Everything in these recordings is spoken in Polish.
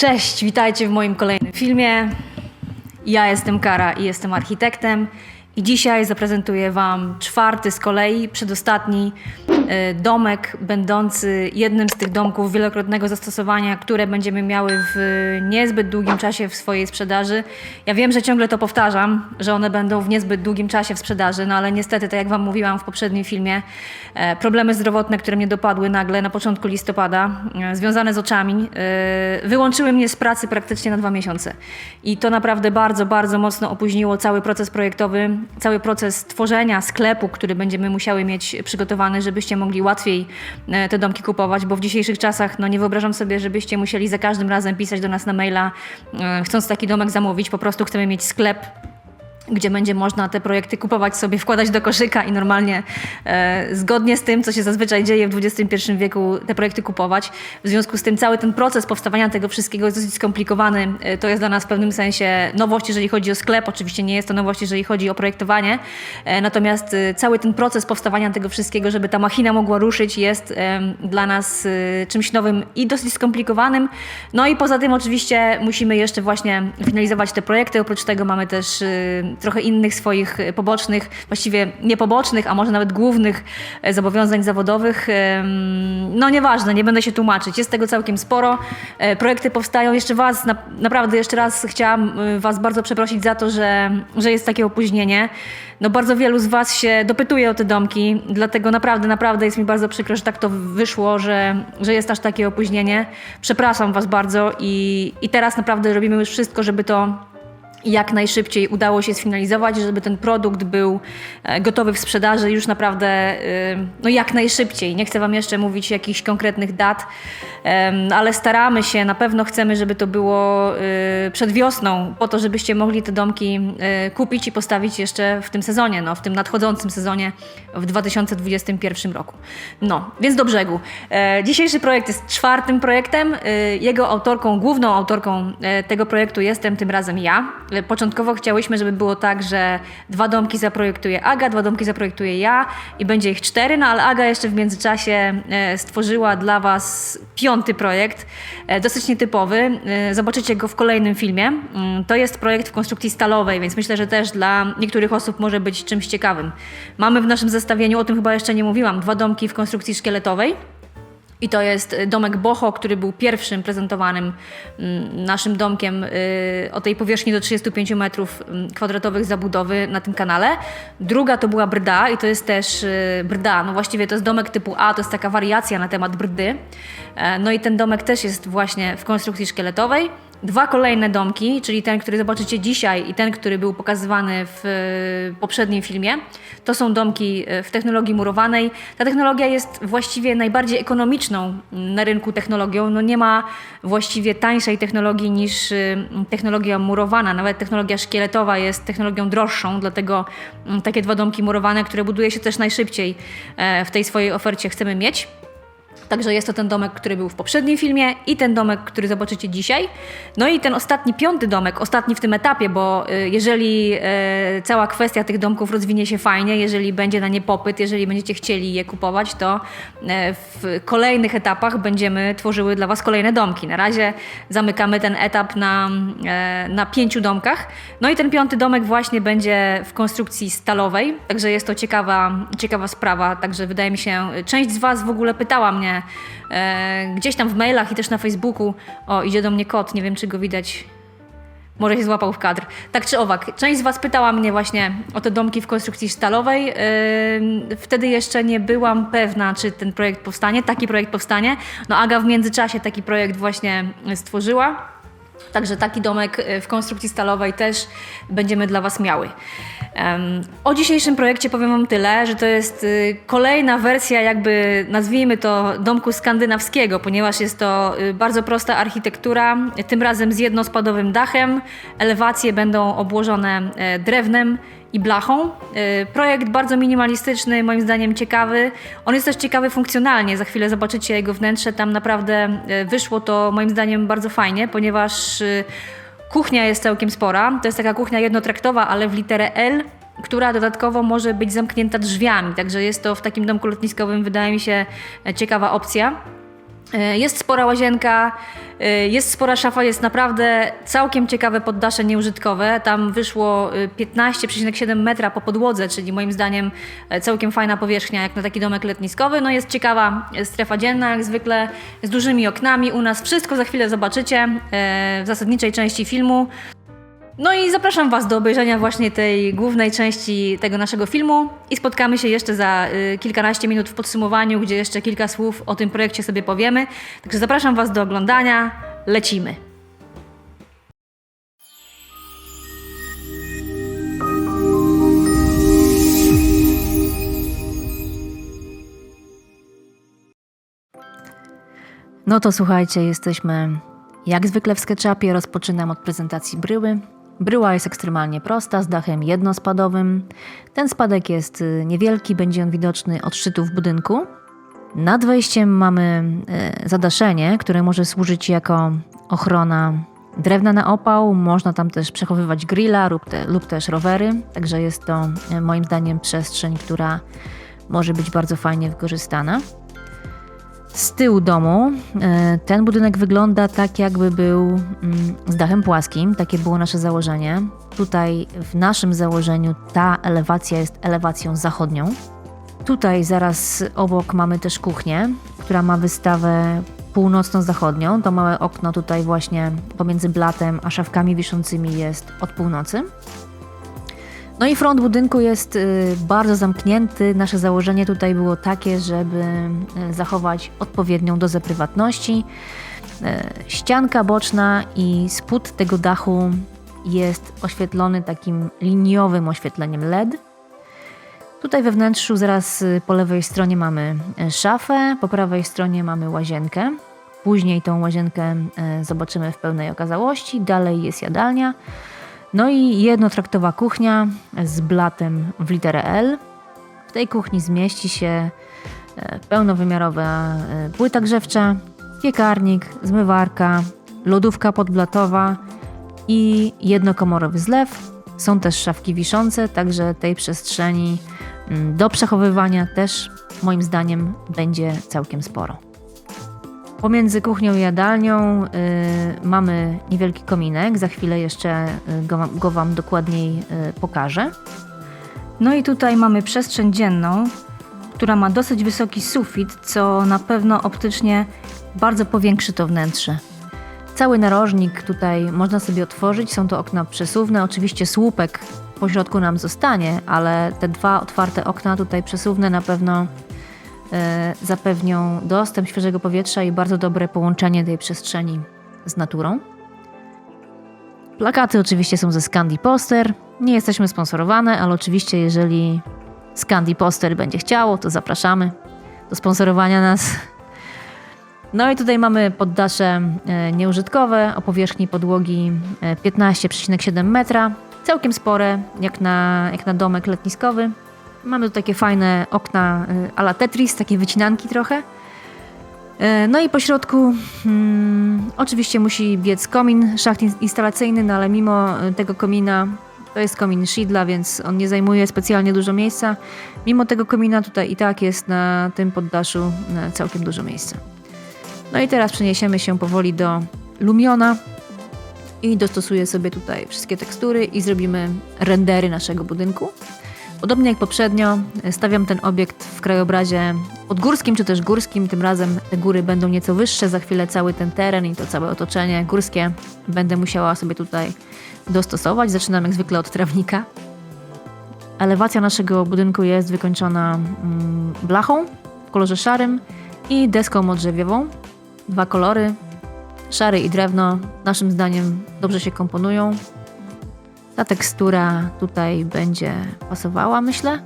Cześć, witajcie w moim kolejnym filmie. Ja jestem Kara i jestem architektem. I dzisiaj zaprezentuję Wam czwarty z kolei, przedostatni domek, będący jednym z tych domków wielokrotnego zastosowania, które będziemy miały w niezbyt długim czasie w swojej sprzedaży. Ja wiem, że ciągle to powtarzam, że one będą w niezbyt długim czasie w sprzedaży, no ale niestety, tak jak Wam mówiłam w poprzednim filmie, e, problemy zdrowotne, które mnie dopadły nagle na początku listopada, e, związane z oczami, e, wyłączyły mnie z pracy praktycznie na dwa miesiące. I to naprawdę bardzo, bardzo mocno opóźniło cały proces projektowy, cały proces tworzenia sklepu, który będziemy musiały mieć przygotowany, żebyście mogli łatwiej e, te domki kupować, bo w dzisiejszych czasach no nie wyobrażam sobie, żebyście musieli za każdym razem pisać do nas na maila, e, chcąc taki domek zamówić, po prostu chcemy mieć sklep gdzie będzie można te projekty kupować sobie, wkładać do koszyka i normalnie e, zgodnie z tym, co się zazwyczaj dzieje w XXI wieku, te projekty kupować. W związku z tym cały ten proces powstawania tego wszystkiego jest dosyć skomplikowany. E, to jest dla nas w pewnym sensie nowość, jeżeli chodzi o sklep. Oczywiście nie jest to nowość, jeżeli chodzi o projektowanie. E, natomiast e, cały ten proces powstawania tego wszystkiego, żeby ta machina mogła ruszyć, jest e, dla nas e, czymś nowym i dosyć skomplikowanym. No i poza tym oczywiście musimy jeszcze właśnie finalizować te projekty. Oprócz tego mamy też trochę innych swoich e, pobocznych, właściwie nie pobocznych, a może nawet głównych e, zobowiązań zawodowych. No nieważne, nie będę się tłumaczyć. Jest tego całkiem sporo. E, Projekty powstają. Jeszcze Was, na, naprawdę jeszcze raz chciałam Was bardzo przeprosić za to, że, że jest takie opóźnienie. No bardzo wielu z Was się dopytuje o te domki, dlatego naprawdę, naprawdę jest mi bardzo przykro, że tak to wyszło, że, że jest aż takie opóźnienie. Przepraszam Was bardzo i, i teraz naprawdę robimy już wszystko, żeby to jak najszybciej udało się sfinalizować, żeby ten produkt był e, gotowy w sprzedaży już naprawdę e, no jak najszybciej. Nie chcę Wam jeszcze mówić jakichś konkretnych dat, ale staramy się, na pewno chcemy, żeby to było e, przed wiosną, po to, żebyście mogli te domki kupić i postawić jeszcze w tym sezonie, no, w tym nadchodzącym sezonie w 2021 roku. No, więc do brzegu. Dzisiejszy projekt jest czwartym projektem. Jego autorką, główną autorką tego projektu jestem tym razem ja. Początkowo chciałyśmy, żeby było tak, że dwa domki zaprojektuje Aga, dwa domki zaprojektuje ja i będzie ich cztery, no ale Aga jeszcze w międzyczasie e, stworzyła dla Was piąty projekt, e, dosyć nietypowy. E, Zobaczycie go w kolejnym filmie. Mm, To jest projekt w konstrukcji stalowej, więc myślę, że też dla niektórych osób może być czymś ciekawym. Mamy w naszym zestawieniu, o tym chyba jeszcze nie mówiłam, dwa domki w konstrukcji szkieletowej. I to jest y, domek Boho, który był pierwszym prezentowanym mm, naszym domkiem y, o tej powierzchni do 35 metrów mm, kwadratowych zabudowy na tym kanale. Druga to była Brda i to jest też y, Brda. No właściwie to jest domek typu A, to jest taka wariacja na temat Brdy. E, No i ten domek też jest właśnie w konstrukcji szkieletowej. Dwa kolejne domki, czyli ten, który zobaczycie dzisiaj i ten, który był pokazywany w e, poprzednim filmie, to są domki e, w technologii murowanej. Ta technologia jest właściwie najbardziej ekonomiczną na rynku technologią. No nie ma właściwie tańszej technologii niż e, technologia murowana. Nawet technologia szkieletowa jest technologią droższą, dlatego mm, takie dwa domki murowane, które buduje się też najszybciej w tej swojej ofercie chcemy mieć. Także jest to ten domek, który był w poprzednim filmie i ten domek, który zobaczycie dzisiaj. No i ten ostatni, piąty domek, ostatni w tym etapie, bo y, jeżeli y, cała kwestia tych domków rozwinie się fajnie, jeżeli będzie na nie popyt, jeżeli będziecie chcieli je kupować, to y, w kolejnych etapach będziemy tworzyły dla Was kolejne domki. Na razie zamykamy ten etap na, na pięciu domkach. No i ten piąty domek właśnie będzie w konstrukcji stalowej, także jest to ciekawa, ciekawa sprawa. Także wydaje mi się, część z Was w ogóle pytała mnie e, gdzieś tam w mailach i też na Facebooku. O, idzie do mnie kot, nie wiem czy go widać. Może się złapał w kadr. Tak czy owak, część z Was pytała mnie właśnie o te domki w konstrukcji stalowej. Yy, Wtedy jeszcze nie byłam pewna, czy ten projekt powstanie, taki projekt powstanie. No Aga w międzyczasie taki projekt właśnie stworzyła. Także taki domek y, w konstrukcji stalowej też będziemy dla Was miały. O dzisiejszym projekcie powiem Wam tyle, że to jest y, kolejna wersja, jakby nazwijmy to domku skandynawskiego, ponieważ jest to y, bardzo prosta architektura, tym razem z jednospadowym dachem. Elewacje będą obłożone e, drewnem i blachą. Y, Projekt bardzo minimalistyczny, moim zdaniem ciekawy. On jest też ciekawy funkcjonalnie. Za chwilę zobaczycie jego wnętrze. Tam naprawdę y, wyszło to moim zdaniem bardzo fajnie, ponieważ y, kuchnia jest całkiem spora. To jest taka kuchnia jednotraktowa, ale w literę L która dodatkowo może być zamknięta drzwiami. Także jest to w takim domku lotniskowym, wydaje mi się, e, ciekawa opcja. E, Jest spora łazienka, e, jest spora szafa, jest naprawdę całkiem ciekawe poddasze nieużytkowe. Tam wyszło e, 15,7 metra po podłodze, czyli moim zdaniem e, całkiem fajna powierzchnia jak na taki domek letniskowy. No jest ciekawa e, strefa dzienna, jak zwykle z dużymi oknami. U nas wszystko za chwilę zobaczycie e, w zasadniczej części filmu. No i zapraszam Was do obejrzenia właśnie tej głównej części tego naszego filmu i spotkamy się jeszcze za y, kilkanaście minut w podsumowaniu, gdzie jeszcze kilka słów o tym projekcie sobie powiemy. Także zapraszam Was do oglądania. Lecimy. No to słuchajcie, jesteśmy jak zwykle w SketchUpie. Rozpoczynam od prezentacji bryły. Bryła jest ekstremalnie prosta, z dachem jednospadowym. Ten spadek jest y, niewielki, będzie on widoczny od szczytów budynku. Nad wejściem mamy y, zadaszenie, które może służyć jako ochrona drewna na opał. Można tam też przechowywać grilla lub, te, lub też rowery. Także jest to y, moim zdaniem przestrzeń, która może być bardzo fajnie wykorzystana. Z tyłu domu e, ten budynek wygląda tak, jakby był mm, z dachem płaskim. Takie było nasze założenie. Tutaj w naszym założeniu ta elewacja jest elewacją zachodnią. Tutaj zaraz obok mamy też kuchnię, która ma wystawę północno-zachodnią. To małe okno tutaj właśnie pomiędzy blatem a szafkami wiszącymi jest od północy. No i front budynku jest y, bardzo zamknięty. Nasze założenie tutaj było takie, żeby y, zachować odpowiednią dozę prywatności. Y, Ścianka boczna i spód tego dachu jest oświetlony takim liniowym oświetleniem LED. Tutaj we wnętrzu zaraz po lewej stronie mamy szafę, po prawej stronie mamy łazienkę. Później tą łazienkę zobaczymy w pełnej okazałości. Dalej jest jadalnia. No i jednotraktowa kuchnia z blatem w literę L. W tej kuchni zmieści się e, pełnowymiarowa e, płyta grzewcza, piekarnik, zmywarka, lodówka podblatowa i jednokomorowy zlew. Są też szafki wiszące, także tej przestrzeni mm, do przechowywania też moim zdaniem będzie całkiem sporo. Pomiędzy kuchnią i jadalnią y, mamy niewielki kominek. Za chwilę jeszcze y, go, go Wam dokładniej y, pokażę. No i tutaj mamy przestrzeń dzienną, która ma dosyć wysoki sufit, co na pewno optycznie bardzo powiększy to wnętrze. Cały narożnik tutaj można sobie otworzyć, są to okna przesuwne. Oczywiście słupek po środku nam zostanie, ale te dwa otwarte okna tutaj przesuwne na pewno zapewnią dostęp świeżego powietrza i bardzo dobre połączenie tej przestrzeni z naturą. Plakaty oczywiście są ze Scandi Poster. Nie jesteśmy sponsorowane, ale oczywiście jeżeli Scandi Poster będzie chciało, to zapraszamy do sponsorowania nas. No i tutaj mamy poddasze e, nieużytkowe o powierzchni podłogi e, 15,7 metra. Całkiem spore, jak na, jak na domek letniskowy. Mamy tu takie fajne okna y, a la Tetris, takie wycinanki trochę. E, No i po środku mm, oczywiście musi biec komin, szacht in- instalacyjny, no ale mimo y, tego komina, to jest komin Shidla, więc on nie zajmuje specjalnie dużo miejsca. Mimo tego komina tutaj i tak jest na tym poddaszu całkiem dużo miejsca. No i teraz przeniesiemy się powoli do Lumiona i dostosuję sobie tutaj wszystkie tekstury i zrobimy rendery naszego budynku. Podobnie jak poprzednio, stawiam ten obiekt w krajobrazie podgórskim czy też górskim. Tym razem te góry będą nieco wyższe. Za chwilę cały ten teren i to całe otoczenie górskie będę musiała sobie tutaj dostosować. Zaczynam jak zwykle od trawnika. Elewacja naszego budynku jest wykończona mm, blachą w kolorze szarym i deską modrzewiową. Dwa kolory, szary i drewno, naszym zdaniem dobrze się komponują. Ta tekstura tutaj będzie pasowała, myślę.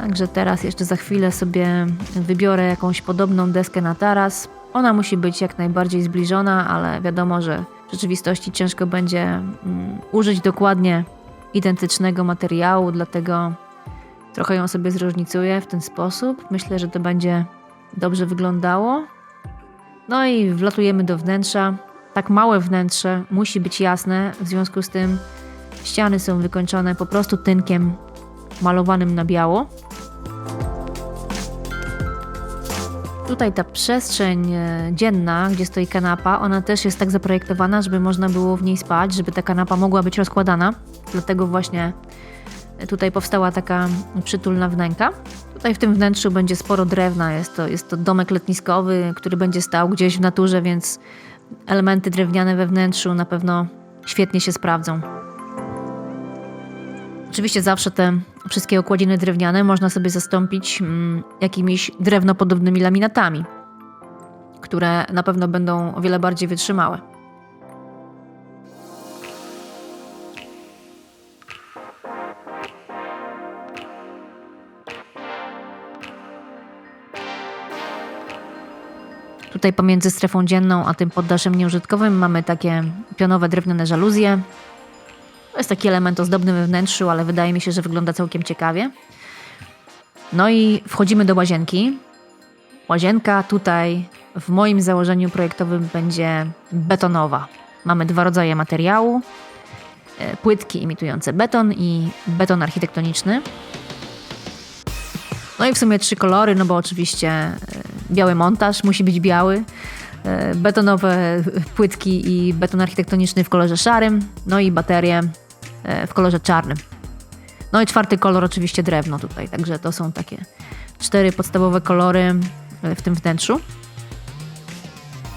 Także teraz jeszcze za chwilę sobie wybiorę jakąś podobną deskę na taras. Ona musi być jak najbardziej zbliżona, ale wiadomo, że w rzeczywistości ciężko będzie mm, użyć dokładnie identycznego materiału, dlatego trochę ją sobie zróżnicuję w ten sposób. Myślę, że to będzie dobrze wyglądało. No i wlatujemy do wnętrza. Tak małe wnętrze musi być jasne, w związku z tym ściany są wykończone po prostu tynkiem malowanym na biało. Tutaj ta przestrzeń e, dzienna, gdzie stoi kanapa, ona też jest tak zaprojektowana, żeby można było w niej spać, żeby ta kanapa mogła być rozkładana. Dlatego właśnie tutaj powstała taka przytulna wnęka. Tutaj w tym wnętrzu będzie sporo drewna. Jest to, jest to domek letniskowy, który będzie stał gdzieś w naturze, więc elementy drewniane we wnętrzu na pewno świetnie się sprawdzą. Oczywiście zawsze te wszystkie okładziny drewniane można sobie zastąpić mm, jakimiś drewnopodobnymi laminatami, które na pewno będą o wiele bardziej wytrzymałe. Tutaj pomiędzy strefą dzienną a tym poddaszem nieużytkowym mamy takie pionowe drewniane żaluzje. Jest taki element ozdobny we wnętrzu, ale wydaje mi się, że wygląda całkiem ciekawie. No i wchodzimy do łazienki. Łazienka tutaj w moim założeniu projektowym będzie betonowa. Mamy dwa rodzaje materiału: e, płytki imitujące beton i beton architektoniczny. No i w sumie trzy kolory, no bo oczywiście e, biały montaż musi być biały, e, betonowe płytki i beton architektoniczny w kolorze szarym, no i baterie w kolorze czarnym. No i czwarty kolor oczywiście drewno tutaj, także to są takie cztery podstawowe kolory e, w tym wnętrzu.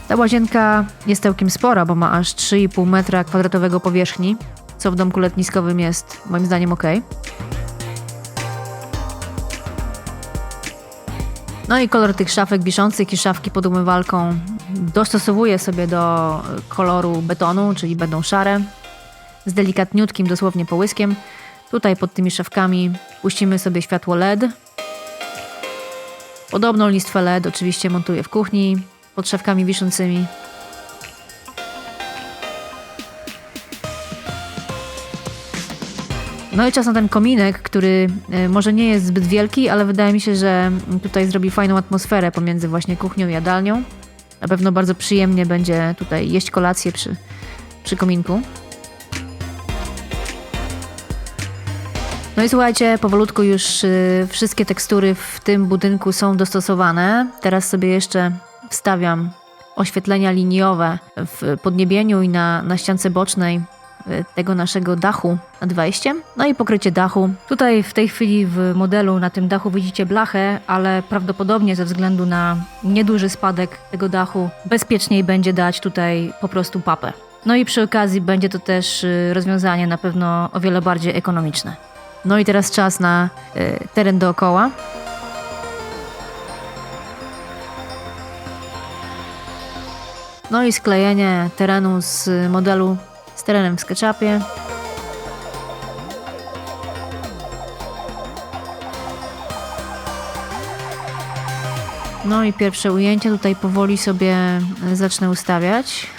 Ta łazienka jest całkiem spora, bo ma aż 3,5 metra kwadratowego powierzchni, co w domku letniskowym jest moim zdaniem ok. No i kolor tych szafek wiszących i szafki pod umywalką dostosowuję sobie do koloru betonu, czyli będą szare, z delikatniutkim dosłownie połyskiem. Tutaj pod tymi szafkami puścimy sobie światło LED. Podobną listwę LED oczywiście montuję w kuchni pod szafkami wiszącymi. No i czas na ten kominek, który e, może nie jest zbyt wielki, ale wydaje mi się, że tutaj zrobi fajną atmosferę pomiędzy właśnie kuchnią i jadalnią. Na pewno bardzo przyjemnie będzie tutaj jeść kolację przy, przy kominku. No i słuchajcie, powolutku już y, wszystkie tekstury w tym budynku są dostosowane. Teraz sobie jeszcze wstawiam oświetlenia liniowe w podniebieniu i na, na ściance bocznej y, tego naszego dachu nad wejściem. No i pokrycie dachu. Tutaj w tej chwili w modelu na tym dachu widzicie blachę, ale prawdopodobnie ze względu na nieduży spadek tego dachu bezpieczniej będzie dać tutaj po prostu papę. No i przy okazji będzie to też y, rozwiązanie na pewno o wiele bardziej ekonomiczne. No i teraz czas na y, teren dookoła. No i sklejenie terenu z modelu z terenem w SketchUpie. No i pierwsze ujęcie tutaj powoli sobie y, zacznę ustawiać.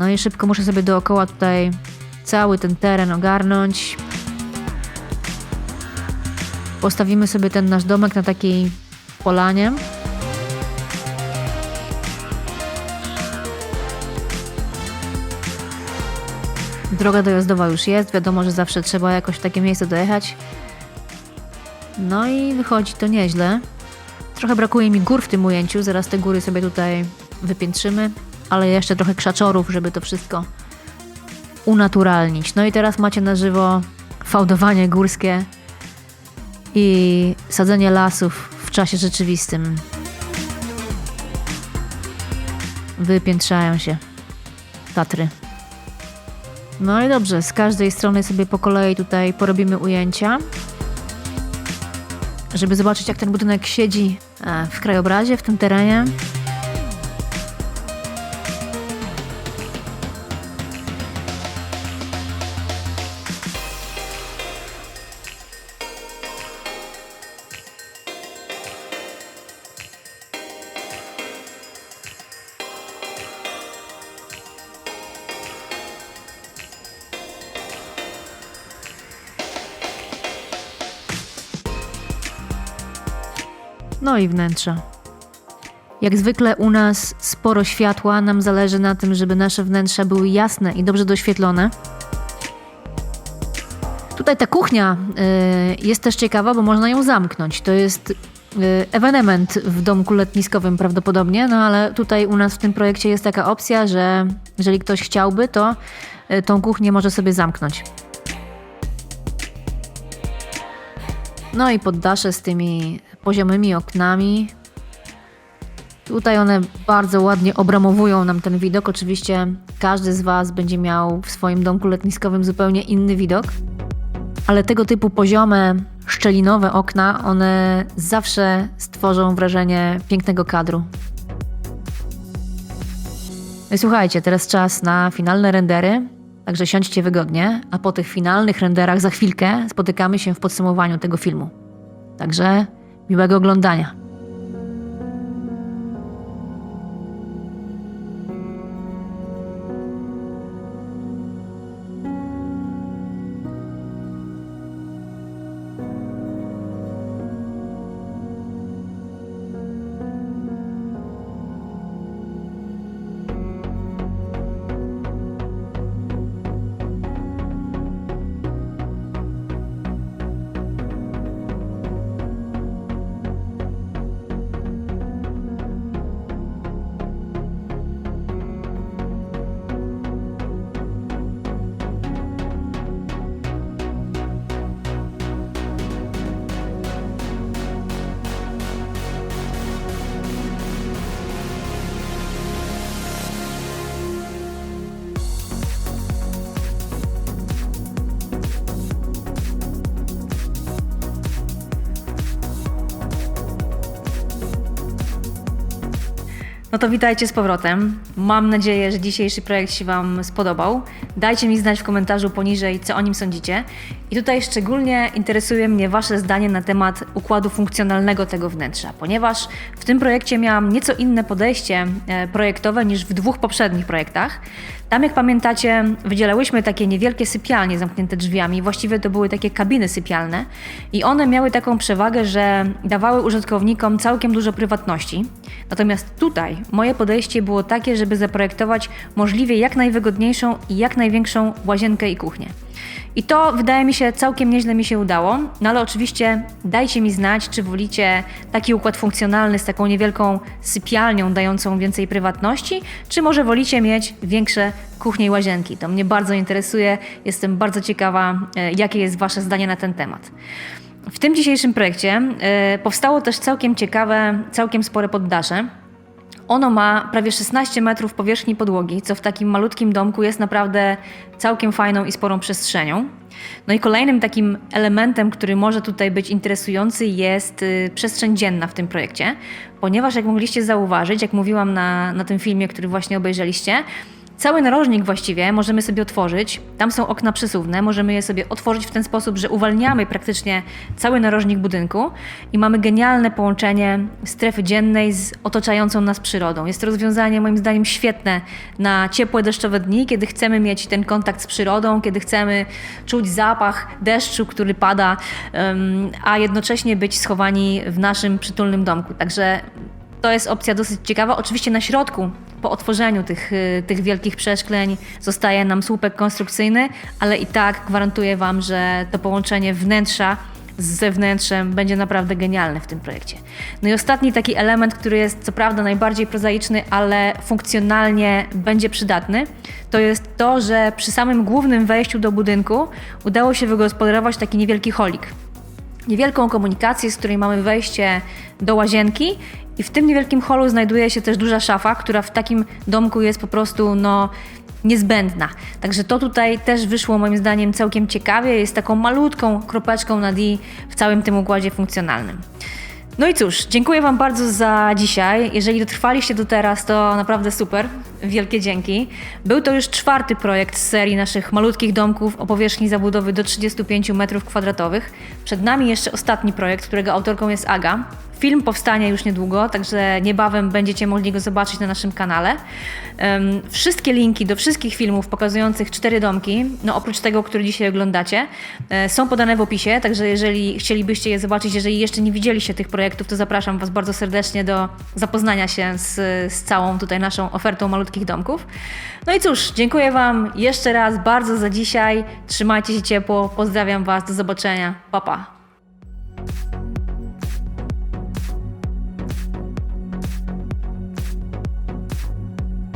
No i szybko muszę sobie dookoła tutaj cały ten teren ogarnąć. Postawimy sobie ten nasz domek na takiej polanie. Droga dojazdowa już jest, wiadomo, że zawsze trzeba jakoś w takie miejsce dojechać. No i wychodzi to nieźle. Trochę brakuje mi gór w tym ujęciu, zaraz te góry sobie tutaj wypiętrzymy ale jeszcze trochę krzaczorów, żeby to wszystko unaturalnić. No i teraz macie na żywo fałdowanie górskie i sadzenie lasów w czasie rzeczywistym. Wypiętrzają się Tatry. No i dobrze, z każdej strony sobie po kolei tutaj porobimy ujęcia, żeby zobaczyć jak ten budynek siedzi e, w krajobrazie, w tym terenie. No i wnętrze. Jak zwykle u nas sporo światła, nam zależy na tym, żeby nasze wnętrza były jasne i dobrze doświetlone. Tutaj ta kuchnia y, jest też ciekawa, bo można ją zamknąć. To jest y, ewenement w domku letniskowym prawdopodobnie, no ale tutaj u nas w tym projekcie jest taka opcja, że jeżeli ktoś chciałby, to y, tą kuchnię może sobie zamknąć. No i poddasze z tymi poziomymi oknami. Tutaj one bardzo ładnie obramowują nam ten widok. Oczywiście każdy z Was będzie miał w swoim domku letniskowym zupełnie inny widok, ale tego typu poziome, szczelinowe okna, one zawsze stworzą wrażenie pięknego kadru. No słuchajcie, teraz czas na finalne rendery, także siądźcie wygodnie, a po tych finalnych renderach za chwilkę spotykamy się w podsumowaniu tego filmu. Także miłego oglądania. No to witajcie z powrotem. Mam nadzieję, że dzisiejszy projekt się Wam spodobał. Dajcie mi znać w komentarzu poniżej, co o nim sądzicie. I tutaj szczególnie interesuje mnie Wasze zdanie na temat układu funkcjonalnego tego wnętrza, ponieważ w tym projekcie miałam nieco inne podejście e, projektowe niż w dwóch poprzednich projektach. Tam, jak pamiętacie, wydzielałyśmy takie niewielkie sypialnie zamknięte drzwiami. Właściwie to były takie kabiny sypialne i one miały taką przewagę, że dawały użytkownikom całkiem dużo prywatności. Natomiast tutaj moje podejście było takie, żeby zaprojektować możliwie jak najwygodniejszą i jak największą łazienkę i kuchnię. I to wydaje mi się całkiem nieźle mi się udało, no ale oczywiście dajcie mi znać, czy wolicie taki układ funkcjonalny z taką niewielką sypialnią dającą więcej prywatności, czy może wolicie mieć większe kuchnie i łazienki. To mnie bardzo interesuje, jestem bardzo ciekawa, e, jakie jest Wasze zdanie na ten temat. W tym dzisiejszym projekcie e, powstało też całkiem ciekawe, całkiem spore poddasze. Ono ma prawie 16 metrów powierzchni podłogi, co w takim malutkim domku jest naprawdę całkiem fajną i sporą przestrzenią. No i kolejnym takim elementem, który może tutaj być interesujący, jest y, przestrzeń dzienna w tym projekcie, ponieważ jak mogliście zauważyć, jak mówiłam na, na tym filmie, który właśnie obejrzeliście, Cały narożnik właściwie możemy sobie otworzyć. Tam są okna przesuwne, możemy je sobie otworzyć w ten sposób, że uwalniamy praktycznie cały narożnik budynku i mamy genialne połączenie strefy dziennej z otaczającą nas przyrodą. Jest to rozwiązanie moim zdaniem świetne na ciepłe deszczowe dni, kiedy chcemy mieć ten kontakt z przyrodą, kiedy chcemy czuć zapach deszczu, który pada, a jednocześnie być schowani w naszym przytulnym domku. Także to jest opcja dosyć ciekawa. Oczywiście na środku, po otworzeniu tych, y, tych wielkich przeszkleń, zostaje nam słupek konstrukcyjny, ale i tak gwarantuję Wam, że to połączenie wnętrza z zewnętrzem będzie naprawdę genialne w tym projekcie. No i ostatni taki element, który jest co prawda najbardziej prozaiczny, ale funkcjonalnie będzie przydatny, to jest to, że przy samym głównym wejściu do budynku udało się wygospodarować taki niewielki holik niewielką komunikację, z której mamy wejście do łazienki i w tym niewielkim holu znajduje się też duża szafa, która w takim domku jest po prostu no, niezbędna. Także to tutaj też wyszło moim zdaniem całkiem ciekawie, jest taką malutką kropeczką na D w całym tym układzie funkcjonalnym. No i cóż, dziękuję Wam bardzo za dzisiaj. Jeżeli dotrwaliście do teraz, to naprawdę super. Wielkie dzięki. Był to już czwarty projekt z serii naszych malutkich domków o powierzchni zabudowy do 35 m2. Przed nami jeszcze ostatni projekt, którego autorką jest Aga. Film powstanie już niedługo, także niebawem będziecie mogli go zobaczyć na naszym kanale. Wszystkie linki do wszystkich filmów pokazujących cztery domki, no oprócz tego, który dzisiaj oglądacie, e, są podane w opisie, także jeżeli chcielibyście je zobaczyć, jeżeli jeszcze nie widzieliście tych projektów, to zapraszam Was bardzo serdecznie do zapoznania się z, z całą tutaj naszą ofertą malutkich domków. No i cóż, dziękuję Wam jeszcze raz bardzo za dzisiaj. Trzymajcie się ciepło, pozdrawiam Was, do zobaczenia. Pa, pa.